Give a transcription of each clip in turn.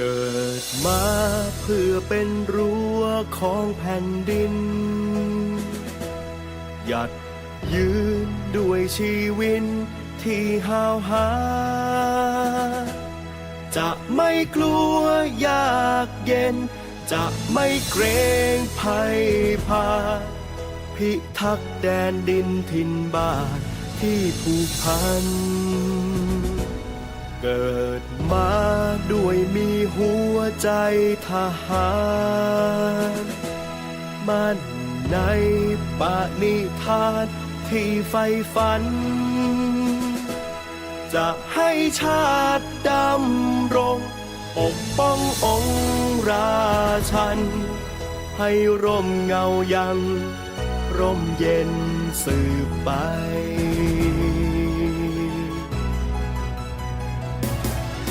เกิดมาเพื่อเป็นรั้วของแผ่นดิน หยัดยืนด้วยชีวิตที่ห้าวหา จะไม่กลัวยากเย็น จะไม่เกรงภัยพา พิทักษ์แดนดินถิ่นบ้านที่ผูกพัน เกิดมาด้วยมีหัวใจทหาร มันในปณิธานที่ใฝ่ฝัน จะให้ชาติดำรงปกป้ององค์ราชัน ให้ร่มเงายัง ร่มเย็นสืบไป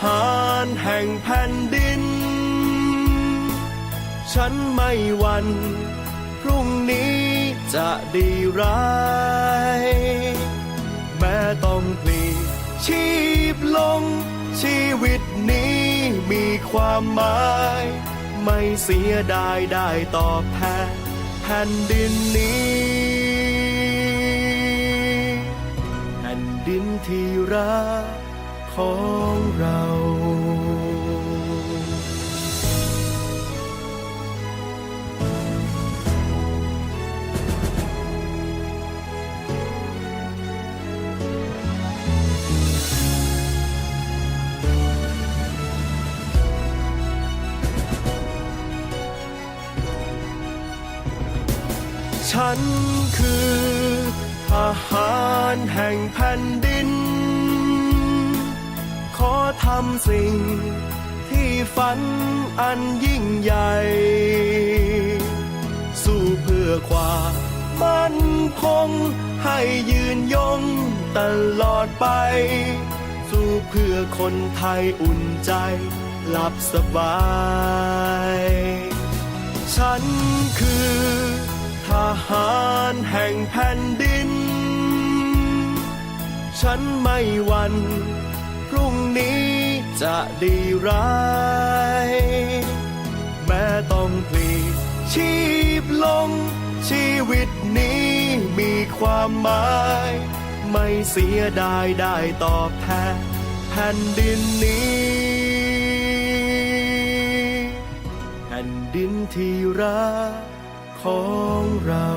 หารแห่งแผ่นดิน ฉันไม่หวันพรุ่งนี้จะดีร้าย แม้ต้องพลีชีพลง ชีวิตนี้มีความหมาย ไม่เสียดายได้ตอบแทนแผ่นดินนี้แผ่นดินที่รัก ของเราฉันคือทหารแห่งแผ่นดิน อทำสิ่ง ที่ฝันอันยิ่งใหญ่ สู้เพื่อความมั่นคง ให้ยืนยงตลอดไป สู้เพื่อคนไทยอุ่นใจ หลับสบาย ฉันคือทหารแห่งแผ่นดิน ฉันไม่หวั่น จะดีร้าย แม้ต้องพลีชีพลง ชีวิตนี้มีความหมาย ไม่เสียดายได้ตอบแทนแผ่นดินนี้ แผ่นดินที่รักของเรา